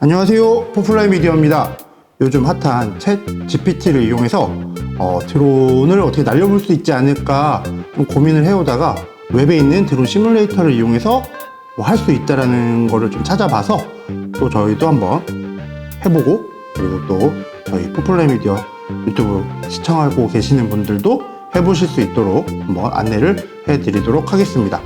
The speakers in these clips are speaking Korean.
안녕하세요. 포플라이 미디어입니다. 요즘 핫한 챗 GPT를 이용해서 어, 드론을 어떻게 날려볼 수 있지 않을까 좀 고민을 해오다가 웹에 있는 드론 시뮬레이터를 이용해서 뭐 할 수 있다라는 거를 좀 찾아봐서 또 저희도 한번 해보고 그리고 또 저희 포플라이 미디어 유튜브 시청하고 계시는 분들도 해보실 수 있도록 한번 안내를 해드리도록 하겠습니다.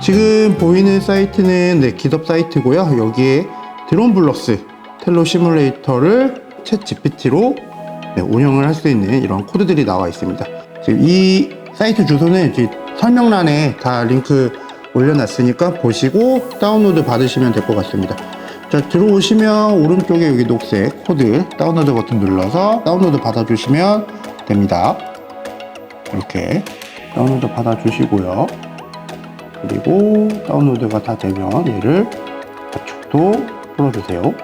지금 보이는 사이트는 네, 기덥 사이트고요. 여기에 드론 블럭스 텔로 시뮬레이터를 챗 GPT로 네, 운영을 할 수 있는 이런 코드들이 나와 있습니다. 지금 이 사이트 주소는 설명란에 다 링크 올려놨으니까 보시고 다운로드 받으시면 될 것 같습니다. 자, 들어오시면 오른쪽에 여기 녹색 코드 다운로드 버튼 눌러서 다운로드 받아주시면 됩니다. 이렇게 다운로드 받아주시고요. 그리고 다운로드가 다 되면 얘를 좌측도 풀어주세요.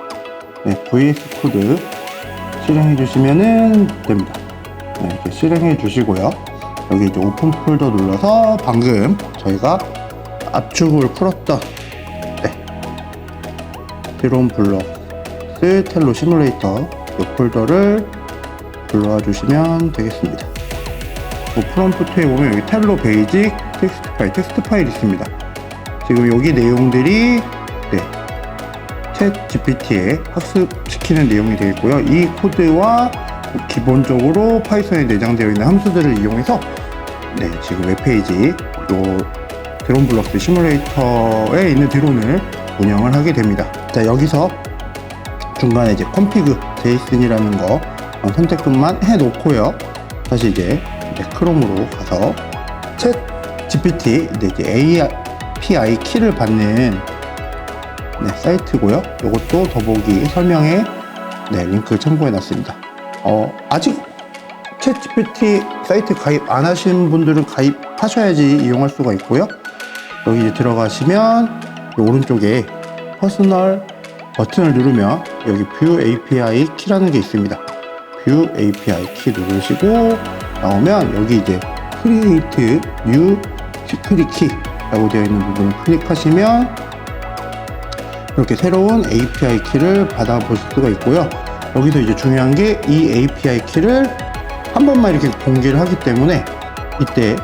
네, VS 코드 실행해 주시면 됩니다. 네, 이렇게 실행해 주시고요. 여기 이제 오픈 폴더 눌러서 방금 저희가 압축을 풀었던 네, 드론 블럭스 텔로 시뮬레이터 이 폴더를 불러와 주시면 되겠습니다. 뭐 프롬프트에 보면 여기 텔로 베이직 텍스트 파일, 텍스트 파일 있습니다. 지금 여기 내용들이 네, 챗 GPT에 학습시키는 내용이 되어 있고요. 이 코드와 기본적으로 파이썬에 내장되어 있는 함수들을 이용해서 네, 지금 웹페이지 요 드론 블럭스 시뮬레이터에 있는 드론을 운영을 하게 됩니다. 자, 여기서 중간에 이제 config json이라는 거 선택만 해 놓고요. 다시 이제 이제 크롬으로 가서 챗 GPT 네, 이제 API 키를 받는 네, 사이트고요. 이것도 더보기 설명에 네, 링크 첨부해 놨습니다. 어, 아직 챗 GPT 사이트 가입 안 하신 분들은 가입하셔야지 이용할 수가 있고요. 여기 들어가시면 이 오른쪽에 퍼스널 버튼을 누르면 여기 뷰 API 키라는 게 있습니다. 뷰 API 키 누르시고 나오면 여기 이제 크리에이트 뉴 시크릿 키라고 되어 있는 부분을 클릭하시면 이렇게 새로운 API 키를 받아보실 수가 있고요. 여기서 이제 중요한 게 이 API 키를 한 번만 이렇게 공개를 하기 때문에 이때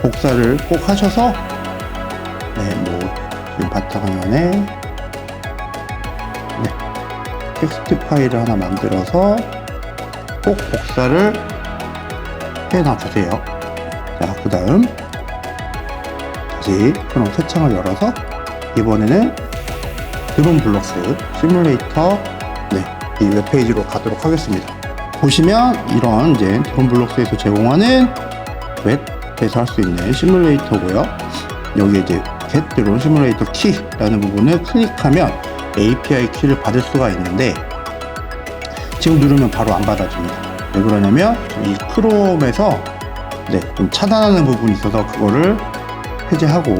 복사를 꼭 하셔서 네, 뭐 지금 바탕화면에 네, 텍스트 파일을 하나 만들어서 꼭 복사를 해놔 주세요. 자, 그 다음 다시 크롬 새 창을 열어서 이번에는 드론 블럭스 시뮬레이터 네, 이 웹페이지로 가도록 하겠습니다. 보시면 이런 이제 드론 블럭스에서 제공하는 웹에서 할 수 있는 시뮬레이터고요. 여기 이제 get 드론 시뮬레이터 키라는 부분을 클릭하면 API 키를 받을 수가 있는데 지금 누르면 바로 안 받아줍니다. 왜 그러냐면 이 크롬에서 네, 좀 차단하는 부분이 있어서 그거를 해제하고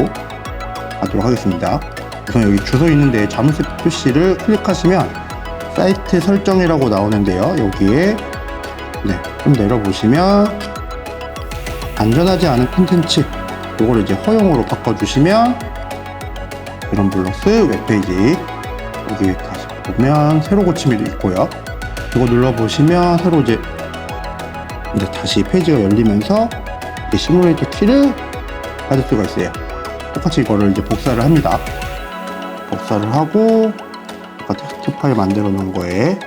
가도록 하겠습니다. 우선 여기 주소 있는데 자물쇠 표시를 클릭하시면 사이트 설정이라고 나오는데요. 여기에 네, 좀 내려보시면 안전하지 않은 콘텐츠 이걸 이제 허용으로 바꿔주시면 이런 블럭스 웹페이지 여기 다시 보면 새로 고침이도 있고요. 이거 눌러보시면 새로 이제 이제 다시 페이지가 열리면서 이 시뮬레이터 키를 받을 수가 있어요. 똑같이 이거를 이제 복사를 합니다. 복사를 하고 아까 텍스트 파일 만들어 놓은 거에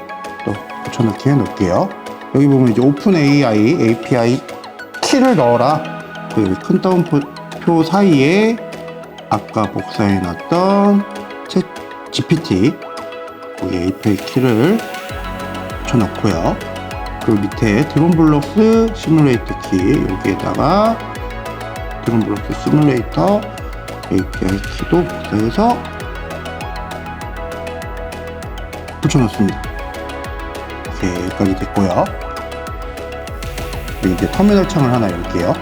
또 붙여넣기 해 놓을게요. 여기 보면 이제 오픈 AI API 키를 넣어라. 그 여기 큰 따옴표 사이에 아까 복사해 놨던 챗 GPT 여기 API 키를 붙여넣고요. 그리고 밑에 드론 블록스 시뮬레이터 키 여기에다가 드론 블록스 시뮬레이터 API 키도 복사해서 붙여넣습니다. 이렇게 여기까지 됐고요. 이제 터미널 창을 하나 열게요.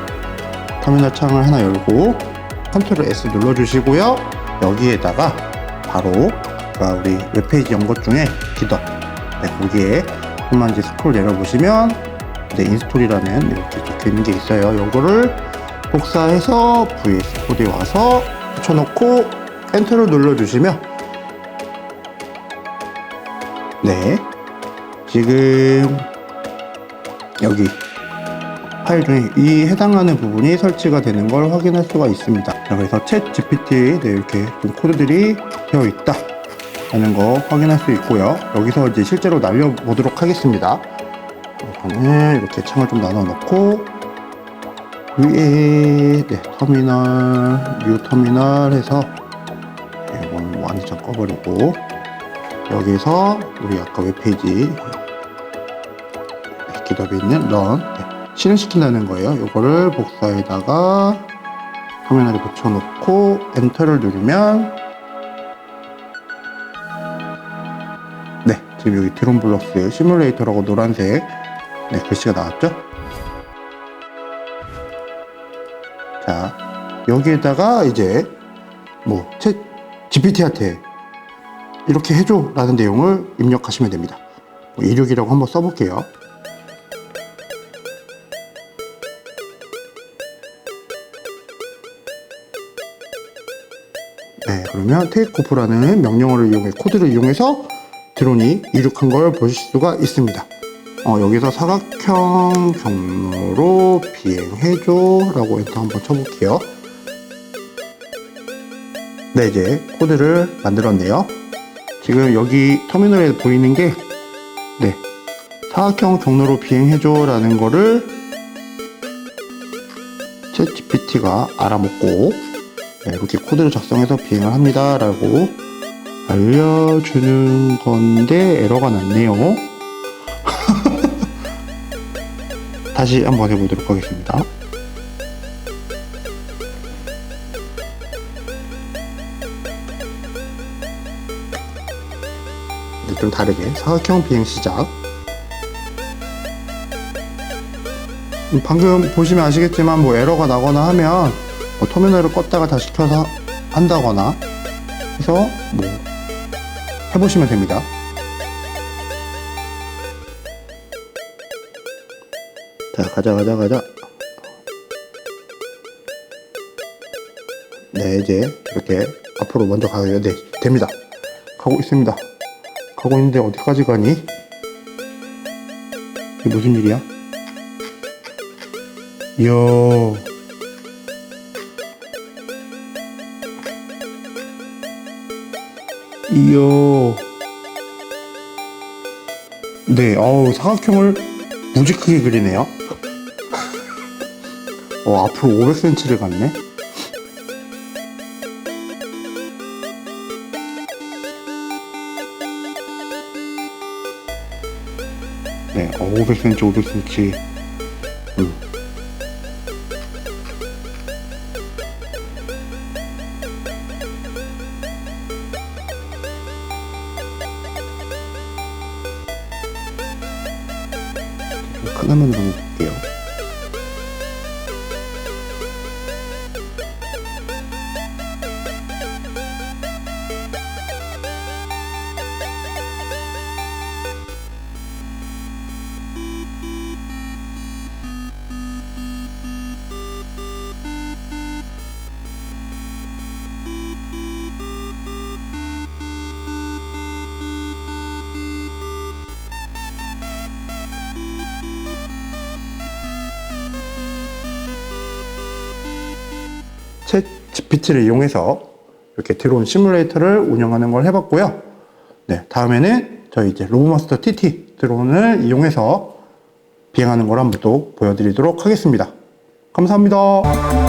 터미널 창을 하나 열고 컨트롤 S 눌러주시고요. 여기에다가 바로 아까 우리 웹페이지 연것 중에 기더 네, 거기에 좀만 이제 스크롤 내려보시면 네, 인스톨이라는 이렇게 적혀 있는 게 있어요. 요거를 복사해서 VS 코드에 와서 붙여놓고 엔터를 눌러주시면 네. 지금 여기 파일 중에 이 해당하는 부분이 설치가 되는 걸 확인할 수가 있습니다. 자, 그래서 챗 GPT 네, 이렇게 좀 코드들이 되어 있다. 라는 거 확인할 수 있고요. 여기서 이제 실제로 날려보도록 하겠습니다. 우선은 이렇게 창을 좀 나눠 놓고 위에 네, 터미널, 뉴 터미널 해서 네, 이건 완전 꺼버리고 여기서 우리 아까 웹페이지 네, 기답에 있는 run 네, 실행시킨다는 거예요. 이거를 복사에다가 터미널에 붙여놓고 엔터를 누르면 지금 여기 드론 블럭스 시뮬레이터라고 노란색 네, 글씨가 나왔죠? 자 여기에다가 이제 뭐 챗 GPT한테 이렇게 해줘 라는 내용을 입력하시면 됩니다. 뭐 이륙이라고 한번 써볼게요. 네, 그러면 테이크오프라는 명령어를 이용해 코드를 이용해서 드론이 이륙한 걸 보실 수가 있습니다. 어, 여기서 사각형 경로로 비행해줘 라고 엔터 한번 쳐볼게요. 네, 이제 코드를 만들었네요. 지금 여기 터미널에 보이는 게, 네, 사각형 경로로 비행해줘 라는 거를 챗 GPT가 알아먹고, 네, 이렇게 코드를 작성해서 비행을 합니다. 라고 알려주는 건데 에러가 났네요. 다시 한번 해보도록 하겠습니다. 네, 좀 다르게 사각형 비행 시작. 음, 방금 보시면 아시겠지만 뭐 에러가 나거나 하면 뭐 터미널을 껐다가 다시 켜서 한다거나 해서 뭐 해보시면 됩니다. 자, 가자, 가자, 가자. 네, 이제 이렇게 앞으로 먼저 가요. 네, 됩니다. 가고 있습니다. 가고 있는데 어디까지 가니? 이게 무슨 일이야? 이야. 이야. 네, 어우, 사각형을 무지 크게 그리네요. 어, 앞으로 500cm를 갔네? 네, 어, 500cm, 500cm. 음. 큰 화면으로 볼게요. 챗 GPT를 이용해서 이렇게 드론 시뮬레이터를 운영하는 걸 해봤고요. 네, 다음에는 저희 이제 로보마스터 TT 드론을 이용해서 비행하는 걸 한번 또 보여드리도록 하겠습니다. 감사합니다.